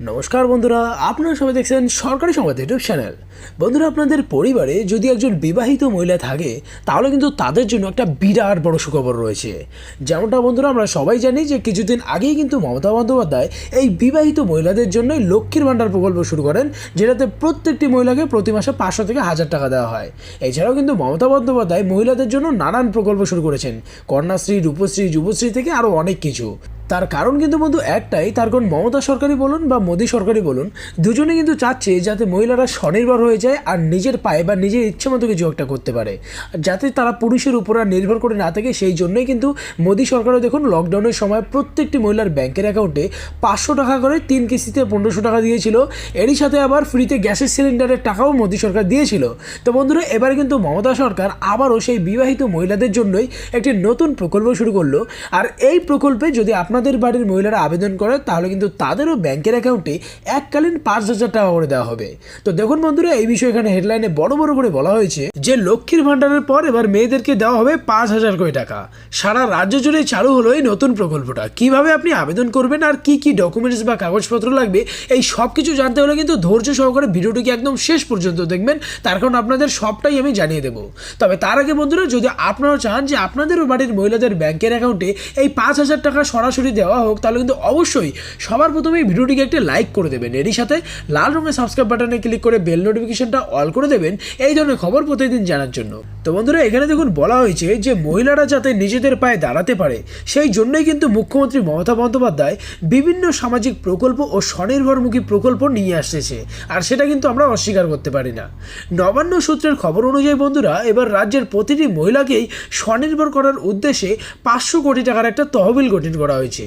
নমস্কার বন্ধুরা, আপনারা সবাই দেখছেন সরকারি সংবাদ ইউটিউব চ্যানেল। বন্ধুরা, আপনাদের পরিবারে যদি একজন বিবাহিত মহিলা থাকে, তাহলে কিন্তু তাদের জন্য একটা বিরাট বড় সুখবর রয়েছে। যেমনটা বন্ধুরা, আমরা সবাই জানি যে কিছুদিন আগেই কিন্তু মমতা বন্দ্যোপাধ্যায় এই বিবাহিত মহিলাদের জন্য লক্ষ্মীর ভাণ্ডার প্রকল্প শুরু করেন, যেটাতে প্রত্যেকটি মহিলাকে প্রতি মাসে পাঁচশো থেকে হাজার টাকা দেওয়া হয়। এছাড়াও কিন্তু মমতা বন্দ্যোপাধ্যায় মহিলাদের জন্য নানান প্রকল্প শুরু করেছেন। কন্যাশ্রী, রূপশ্রী, যুবশ্রী থেকে আরও অনেক কিছু। তার কারণ কিন্তু বন্ধু একটাই, তার কারণ মমতা সরকারি বলুন বা মোদী সরকারি বলুন দুজনে কিন্তু চাচ্ছে যাতে মহিলারা স্বনির্ভর হয়ে যায় আর নিজের পায়ে বা নিজের ইচ্ছে মতো কিছু একটা করতে পারে। যাতে তারা পুরুষের উপর আর নির্ভর করে না থাকে, সেই জন্যই কিন্তু মোদী সরকারও দেখুন লকডাউনের সময় প্রত্যেকটি মহিলার ব্যাংকের অ্যাকাউন্টে পাঁচশো টাকা করে তিন কিস্তিতে পনেরোশো টাকা দিয়েছিল। এরই সাথে আবার ফ্রিতে গ্যাসের সিলিন্ডারের টাকাও মোদী সরকার দিয়েছিল। তো বন্ধুরা, এবারে কিন্তু মমতা সরকার আবারও সেই বিবাহিত মহিলাদের জন্যই একটি নতুন প্রকল্প শুরু করল। আর এই প্রকল্পে যদি আপনাদের বাড়ির মহিলারা আবেদন করে, তাহলে কিন্তু তাদেরও ব্যাংকের অ্যাকাউন্টে এককালীন পাঁচ হাজার টাকা করে দেওয়া হবে। তো দেখুন বন্ধুরা, এই বিষয়ে এখানে হেডলাইনে বড় বড় করে বলা হয়েছে যে, লক্ষ্মীর ভাণ্ডারের পর এবার মেয়েদেরকে দেওয়া হবে পাঁচ হাজার কোটি টাকা। সারা রাজ্য জুড়ে চালু হলো এই নতুন প্রকল্পটা। কীভাবে আপনি আবেদন করবেন আর কি কি ডকুমেন্টস বা কাগজপত্র লাগবে, এই সব কিছু জানতে হলে কিন্তু ধৈর্য সহকারে ভিডিওটিকে একদম শেষ পর্যন্ত দেখবেন। তার কারণ আপনাদের সবটাই আমি জানিয়ে দেবো। তবে তার আগে বন্ধুরা, যদি আপনারা চান যে আপনাদেরও বাড়ির মহিলাদের ব্যাংকের অ্যাকাউন্টে এই পাঁচ হাজার টাকা সরাসরি দেওয়া হোক, তাহলে কিন্তু অবশ্যই সবার প্রথমেই ভিডিওটিকে একটা লাইক করে দেবেন। এরই সাথে লাল রঙের সাবস্ক্রাইব বাটনে ক্লিক করে বেল নোটিফিকেশনটা অল করে দেবেন এই ধরনের খবর প্রতিদিন জানার জন্য। তো বন্ধুরা, এখানে দেখুন বলা হয়েছে যে মহিলারা যাতে নিজেদের পায়ে দাঁড়াতে পারে, সেই জন্যই কিন্তু মুখ্যমন্ত্রী মমতা বন্দ্যোপাধ্যায় বিভিন্ন সামাজিক প্রকল্প ও স্বনির্ভরমুখী প্রকল্প নিয়ে আসতেছে, আর সেটা কিন্তু আমরা অস্বীকার করতে পারি না। নবান্ন সূত্রের খবর অনুযায়ী বন্ধুরা, এবার রাজ্যের প্রতিটি মহিলাকেই স্বনির্ভর করার উদ্দেশ্যে পাঁচশো কোটি টাকার একটা তহবিল গঠন করা হয়েছে।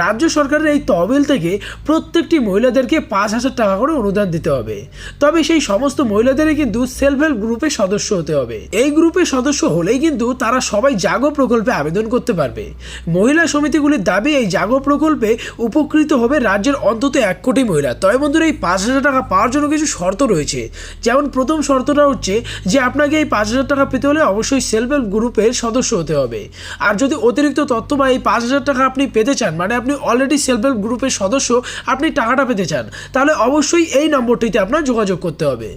রাজ্য সরকারের এই তহবিল থেকে প্রত্যেকটি মহিলাদেরকে পাঁচ হাজার টাকা করে অনুদান দিতে হবে। তবে সেই সমস্ত মহিলাদেরই কিন্তু সেলফ হেল্প গ্রুপে সদস্য হতে হবে। এই গ্রুপের সদস্য হলেই কিন্তু তারা সবাই জাগো প্রকল্পে আবেদন করতে পারবে। মহিলা সমিতিগুলির দাবি, এই জাগো প্রকল্পে উপকৃত হবে রাজ্যের অন্তত এক কোটি মহিলা। তবে বন্ধুরা, এই পাঁচ হাজার টাকা পাওয়ার জন্য কিছু শর্ত রয়েছে। যেমন প্রথম শর্তটা হচ্ছে যে আপনাকে এই পাঁচ হাজার টাকা পেতে হলে অবশ্যই সেলফ হেল্প গ্রুপের সদস্য হতে হবে। আর যদি অতিরিক্ত তথ্য বা এই পাঁচ হাজার টাকা আপনি পেতে চান মানে আপনি অলরেডি সেলফ হেল্প গ্রুপের সদস্য, আপনি টাকাটা পেতে চান, তাহলে অবশ্যই এই নম্বরটিতে আপনার যোগাযোগ করতে হবে।